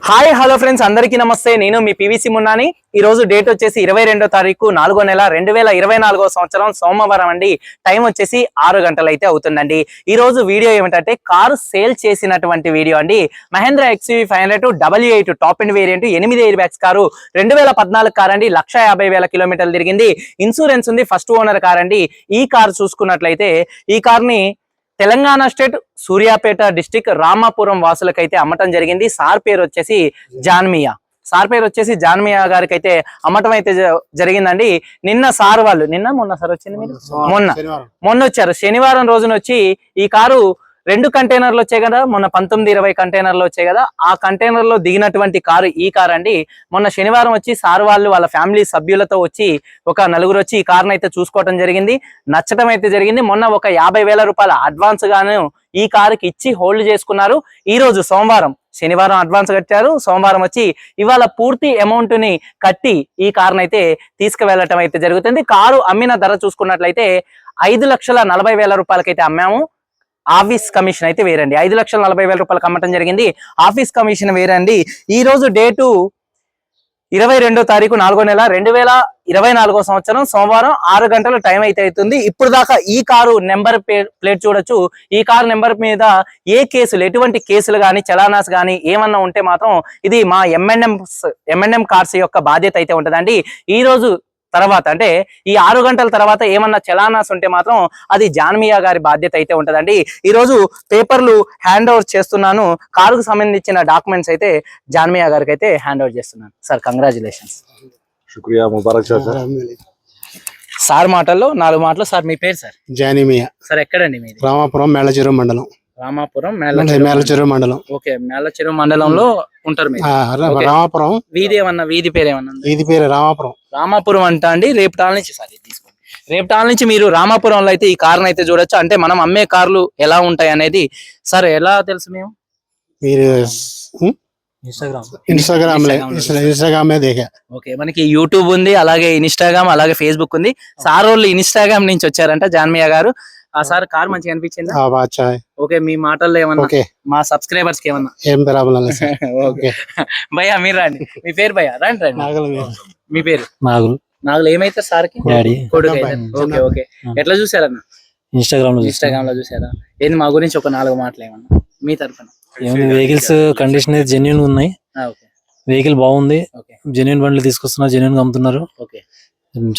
Hi hello friends అందరికీ నమస్తే. నేను మీ పివిసి మున్నాని. ఈ రోజు డేట్ వచ్చేసి ఇరవై రెండో తారీఖు నాలుగో నెల రెండు వేల ఇరవై నాలుగో సంవత్సరం సోమవారం అండి. టైం వచ్చేసి ఆరు గంటలు అయితే అవుతుందండి. ఈ రోజు వీడియో ఏమిటంటే కారు సేల్ చేసినటువంటి వీడియో అండి. Mahindra XUV five hundred W eight top end variant ఎనిమిది ఎయిర్ బ్యాగ్స్ కారు రెండు వేల పద్నాలుగు కార్ అండి. లక్ష యాభై వేల కిలోమీటర్లు తిరిగింది. ఇన్సూరెన్స్ ఉంది ఫస్ట్ ఓనర్ కార్ అండి. ఈ కార్ చూసుకున్నట్లయితే ఈ కార్ని తెలంగాణ స్టేట్ సూర్యాపేట డిస్టిక్ రామాపురం వాసులకైతే అమ్మటం జరిగింది. సార్ పేరు వచ్చేసి జాన్మియా. సార్ పేరు వచ్చేసి జాన్మియా గారికి అయితే అమ్మటం అయితే జరిగిందండి. నిన్న సార్ వాళ్ళు నిన్న మొన్న సార్ వచ్చింది మీరు? మొన్న. మొన్న వచ్చారు. శనివారం రోజున వచ్చి ఈ కారు రెండు కంటైనర్లు వచ్చాయి కదా మొన్న పంతొమ్మిది ఇరవై కంటైనర్లు వచ్చాయి కదా ఆ కంటైనర్లో దిగినటువంటి కారు ఈ కార్ అండి. మొన్న శనివారం వచ్చి సార్ వాళ్ళు వాళ్ళ ఫ్యామిలీ సభ్యులతో వచ్చి ఒక నలుగురు వచ్చి ఈ కార్ని అయితే చూసుకోవడం జరిగింది. నచ్చటం అయితే జరిగింది. మొన్న ఒక యాభై వేల రూపాయల అడ్వాన్స్ గాను ఈ కారుకి ఇచ్చి హోల్డ్ చేసుకున్నారు. ఈ రోజు సోమవారం శనివారం అడ్వాన్స్ కట్టారు. సోమవారం వచ్చి ఇవాళ పూర్తి అమౌంట్ని కట్టి ఈ కారును అయితే తీసుకువెళ్ళటం అయితే జరుగుతుంది. కారు అమ్మిన ధర చూసుకున్నట్లయితే ఐదు లక్షల నలభై వేల రూపాయలకైతే అమ్మాము. ఆఫీస్ కమిషన్ అయితే వేరండి. ఐదు లక్షల నలభై వేల రూపాయలకు అమ్మటం జరిగింది. ఆఫీస్ కమిషన్ వేరండి. ఈ రోజు డేటు ఇరవై రెండో తారీఖు నాలుగో నెల రెండు వేల ఇరవై నాలుగో సంవత్సరం సోమవారం ఆరు గంటల టైం అయితే అవుతుంది. ఇప్పుడు దాకా ఈ కారు నెంబర్ ప్లేట్ చూడొచ్చు. ఈ కారు నెంబర్ మీద ఏ కేసులు ఎటువంటి కేసులు కానీ చలానాస్ కానీ ఏమన్నా ఉంటే మాత్రం ఇది మా ఎంఎన్ఎం ఎంఎన్ఎం M&M కార్స్ యొక్క బాధ్యత అయితే ఉంటుందండి. ఈ రోజు తర్వాత అంటే ఈ ఆరు గంటల తర్వాత ఏమన్నా చలానాస్ ఉంటే మాత్రం అది జాన్మియా గారి బాధ్యత అయితే ఉంటుందండి. ఈరోజు పేపర్లు హ్యాండ్ ఓవర్ చేస్తున్నాను. కారుకు సంబంధించిన డాక్యుమెంట్స్ అయితే జాన్మియా గారికి అయితే హ్యాండ్ ఓవర్ చేస్తున్నాను. Sir congratulations. సార్. మాటల్లో నాలుగు మాటలు. సార్ మీ పేరు సార్? జానిమియా. సార్ ఎక్కడండి మీ రామాపురం మేళచెరువు మండలం. రామాపురం మేళచెరువు మండలం. ఓకే మేళచెరువు మండలంలో ఉంటారు మీరు. ఓకే. రామాపురం. వీధి ఏమన్నా వీధి పేరు ఏమన్నా ఉందా? ఇది పేరు రామాపురం. రామాపురం అంట అండి రేపటాల నుంచి సార్ తీసుకోండి. రేపటాల నుంచి మీరు రామాపురంలో అయితే ఈ కార్ని అయితే చూడొచ్చు. అంటే మనం అమ్మే కార్లు ఎలా ఉంటాయి అనేది సార్ ఎలా తెలుసు మేము? మీరు ఇన్స్టాగ్రామ్. ఇన్స్టాగ్రామ్లో ఇన్స్టాగ్రామ్ దిగా ఓకే మనకి యూట్యూబ్ ఉంది అలాగే ఇన్స్టాగ్రామ్ అలాగే ఫేస్బుక్ ఉంది. సార్ వాళ్ళు ఇన్స్టాగ్రామ్ నుంచి వచ్చారంట జాన్మియా గారు. ఆ సార్ కార్ మంచిగా అనిపించింది? ఓకే మీ మాటల్లో ఏమన్నా ఓకే. మా సబ్స్క్రైబర్స్కి ఏమన్నా? ఏం ప్రాబ్లం. ఓకే. భయ్యా మీరు రండి. మీ పేరు భయ్యా? రండి రండి. మీ పేరు? నాగులు. నాగులు ఏమైతే సార్కి కొడుకు. Okay okay. ఎట్లా చూసారన్న? ఇన్స్టాగ్రామ్లో ఇన్స్టాగ్రామ్లో చూసారా? ఏంది మా గురించి ఒక నాలుగు మాటలు ఏమన్నా? మీ తరఫున వెహికల్స్ కండిషన్ అయితే జెన్యున్ ఉన్నాయి. ఓకే. వెహికల్ బాగుంది. ఓకే. జెన్యున్ బండ్లు తీసుకొస్తున్నారు జెన్యున్గా అమ్ముతున్నారు. ఓకే.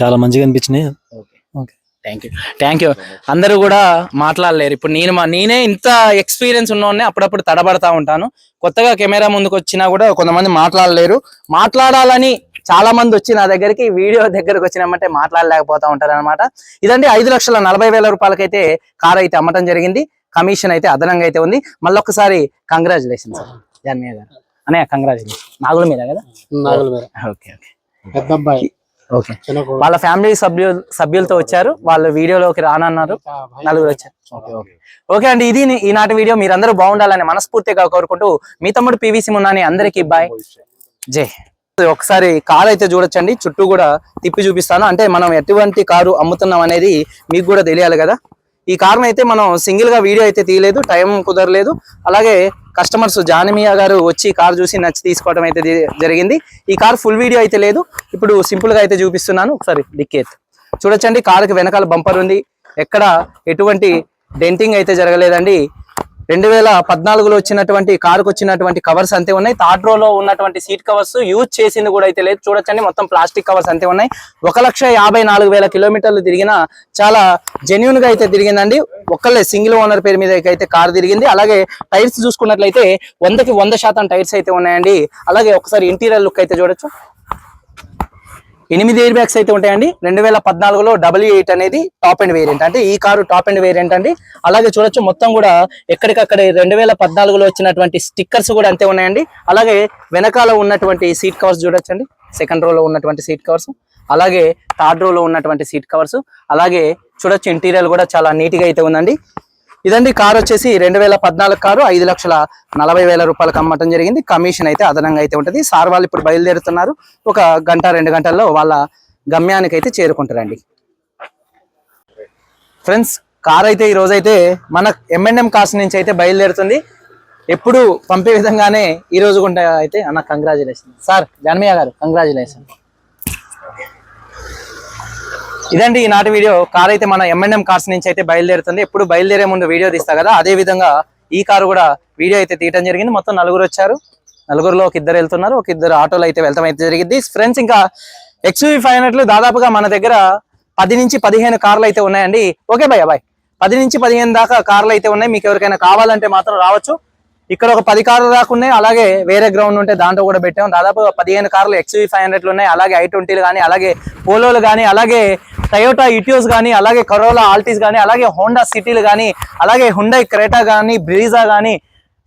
చాలా మంచిగా అనిపించినాయి. Okay. Okay. Thank you thank you అందరూ కూడా మాట్లాడలేరు. ఇప్పుడు నేను మా నేనే ఇంత ఎక్స్పీరియన్స్ ఉన్నోనే అప్పుడప్పుడు తడబడతా ఉంటాను. కొత్తగా కెమెరా ముందుకు వచ్చినా కూడా కొంతమంది మాట్లాడలేరు. మాట్లాడాలని చాలా మంది వచ్చి నా దగ్గరికి వీడియో దగ్గరకు వచ్చినామంటే మాట్లాడలేకపోతా ఉంటారు అనమాట ఇదండి ఐదు లక్షల నలభై వేల రూపాయలకైతే కార్ అయితే అమ్మటం జరిగింది. కమిషన్ అయితే అదనంగా అయితే ఉంది. మళ్ళొకసారి కంగ్రాచులేషన్ సార్ జాన్మియా గారు. అనే కంగ్రాచులేషన్ నాగుల మీద కదా? నాగల మీద. Okay okay. ఓకే. వాళ్ళ ఫ్యామిలీ సభ్యు సభ్యులతో వచ్చారు. వాళ్ళు వీడియోలోకి రానన్నారు. నలుగురు వచ్చారు. ఓకే అండి ఇది ఈనాటి వీడియో. మీరందరూ బాగుండాలని మనస్ఫూర్తిగా కోరుకుంటూ మీ తమ్ముడు పివిసి మున్నాని అందరికీ బాయ్. జై ఒకసారి కారు అయితే చూడొచ్చండి. చుట్టూ కూడా తిప్పి చూపిస్తాను. అంటే మనం ఎటువంటి కారు అమ్ముతున్నాం అనేది మీకు కూడా తెలియాలి కదా. ఈ కారును అయితే మనం సింగిల్గా వీడియో అయితే తీయలేదు టైం కుదరలేదు. అలాగే కస్టమర్స్ జానమియా గారు వచ్చి కారు చూసి నచ్చి తీసుకోవడం అయితే జరిగింది. ఈ కార్ ఫుల్ వీడియో అయితే లేదు. ఇప్పుడు సింపుల్గా అయితే చూపిస్తున్నాను. ఒకసారి డిక్కేత్ చూడొచ్చండి కారుకి వెనకాల బంపర్ ఉంది. ఎక్కడ ఎటువంటి డెంటింగ్ అయితే జరగలేదండి. రెండు వేల పద్నాలుగులో వచ్చినటువంటి కారుకు వచ్చినటువంటి కవర్స్ అంతే ఉన్నాయి. థర్డ్ రోలో ఉన్నటువంటి సీట్ కవర్స్ యూజ్ చేసింది కూడా అయితే లేదు. చూడొచ్చండి మొత్తం ప్లాస్టిక్ కవర్స్ అంతే ఉన్నాయి. ఒక లక్ష యాభై నాలుగు వేల కిలోమీటర్లు తిరిగిన చాలా జెన్యున్గా అయితే తిరిగిందండి. ఒక్కళ్ళే సింగిల్ ఓనర్ పేరు మీద అయితే కార్ తిరిగింది. అలాగే టైర్స్ చూసుకున్నట్లయితే వందకి వంద శాతం టైర్స్ అయితే ఉన్నాయండి. అలాగే ఒకసారి ఇంటీరియర్ లుక్ అయితే చూడొచ్చు. ఎనిమిది ఎయిర్ బ్యాగ్స్ అయితే ఉంటాయండి. రెండు వేల పద్నాలుగులో డబ్ల్యూ ఎయిట్ e అనేది టాప్ అండ్ వేరియంట్ అంటే ఈ కారు టాప్ అండ్ వేరియంట్ అండి. అలాగే చూడొచ్చు మొత్తం కూడా ఎక్కడికక్కడ రెండు వేల పద్నాలుగులో వచ్చినటువంటి స్టిక్కర్స్ కూడా అంతే ఉన్నాయండి. అలాగే వెనకాల ఉన్నటువంటి సీట్ కవర్స్ చూడొచ్చండి. సెకండ్ రోలో ఉన్నటువంటి సీట్ కవర్స్ అలాగే థర్డ్ రోలో ఉన్నటువంటి సీట్ కవర్స్ అలాగే చూడొచ్చు ఇంటీరియర్ కూడా చాలా నీట్గా అయితే ఉందండి. ఇదండి కార్ వచ్చేసి రెండు వేల పద్నాలుగు కారు ఐదు లక్షల నలభై వేల రూపాయలకు అమ్మటం జరిగింది. కమిషన్ అయితే అదనంగా అయితే ఉంటుంది. సార్ వాళ్ళు ఇప్పుడు బయలుదేరుతున్నారు. ఒక గంట రెండు గంటల్లో వాళ్ళ గమ్యానికి అయితే చేరుకుంటారండి. ఫ్రెండ్స్ కార్ అయితే ఈ రోజైతే మన ఎంఎన్ఎం కార్స్ నుంచి అయితే బయలుదేరుతుంది. ఎప్పుడు పంపే విధంగానే ఈ రోజు కూడా అయితే అన్న కంగ్రాచులేషన్ సార్ జన్మయ్య గారు కంగ్రాచులేషన్ ఇదండి ఈనాటి వీడియో. కార్ అయితే మన ఎంఎన్ఎం కార్స్ నుంచి అయితే బయలుదేరుతుంది. ఎప్పుడు బయలుదేరే ముందు వీడియో తీస్తా కదా అదే విధంగా ఈ కారు కూడా వీడియో అయితే తీయడం జరిగింది. మొత్తం నలుగురు వచ్చారు. నలుగురులో ఒక ఇద్దరు వెళ్తున్నారు. ఒక ఇద్దరు ఆటోలో అయితే వెళ్తాం అయితే జరిగింది. ఫ్రెండ్స్ ఇంకా ఎక్స్యూవీ ఫైవ్ హండ్రెడ్లు దాదాపుగా మన దగ్గర పది నుంచి పదిహేను కార్లు అయితే ఉన్నాయండి. Okay bye bye. పది నుంచి పదిహేను దాకా కార్లు అయితే ఉన్నాయి. మీకు ఎవరికైనా కావాలంటే మాత్రం రావచ్చు. ఇక్కడ ఒక పది కార్లు దాకా ఉన్నాయి అలాగే వేరే గ్రౌండ్ ఉంటే దాంట్లో కూడా పెట్టాం. దాదాపు పదిహేను కార్లు ఎక్స్వీ ఫైవ్ హండ్రెడ్లు ఉన్నాయి అలాగే ఐ ట్వంటీలు కానీ అలాగే పోలోలు కానీ అలాగే టయోటా ఇటియోస్ కానీ అలాగే కరోలా ఆల్టీస్ కానీ అలాగే హోండా సిటీలు కానీ అలాగే హుండై క్రేటా కానీ బ్రీజా కానీ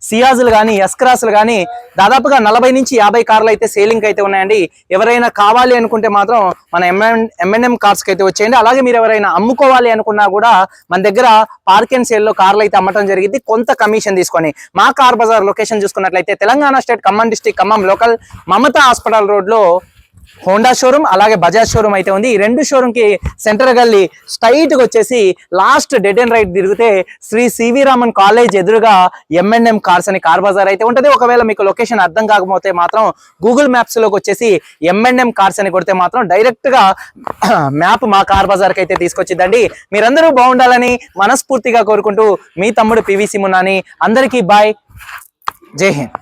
సియాజులు కానీ ఎస్క్రాస్లు కానీ దాదాపుగా నలభై నుంచి యాభై కార్లు అయితే సేలింగ్ అయితే ఉన్నాయండి. ఎవరైనా కావాలి అనుకుంటే మాత్రం మన ఎంఎన్ ఎంఎన్ఎం కార్స్కి అయితే వచ్చేయండి. అలాగే మీరు ఎవరైనా అమ్ముకోవాలి అనుకున్నా కూడా మన దగ్గర పార్క్ అండ్ సేల్లో కార్లు అయితే అమ్మటం జరిగింది. కొంత కమిషన్ తీసుకొని మా కార్ బజార్ లొకేషన్ చూసుకున్నట్లయితే Telangana state Khammam district Khammam local Mamata hospital రోడ్లో హోండా షోరూమ్ అలాగే బజాజ్ షోరూమ్ అయితే ఉంది. ఈ రెండు షోరూమ్కి సెంటర్ గల్లీ స్ట్రైట్గా వచ్చేసి లాస్ట్ డెడ్ అండ్ రైట్ తిరిగితే Sri C V Raman college ఎదురుగా ఎంఎన్ఎం కార్స్ అని కార్ బజార్ అయితే ఉంటుంది. ఒకవేళ మీకు లొకేషన్ అర్థం కాకపోతే మాత్రం గూగుల్ మ్యాప్స్లోకి వచ్చేసి ఎంఎన్ఎం కార్స్ అని కొడితే మాత్రం డైరెక్ట్గా మ్యాప్ మా కార్ బజార్కి అయితే తీసుకొచ్చిందండి మీరందరూ బాగుండాలని మనస్ఫూర్తిగా కోరుకుంటూ మీ తమ్ముడు పివిసి మున్నాని అందరికీ బాయ్. జై హింద్.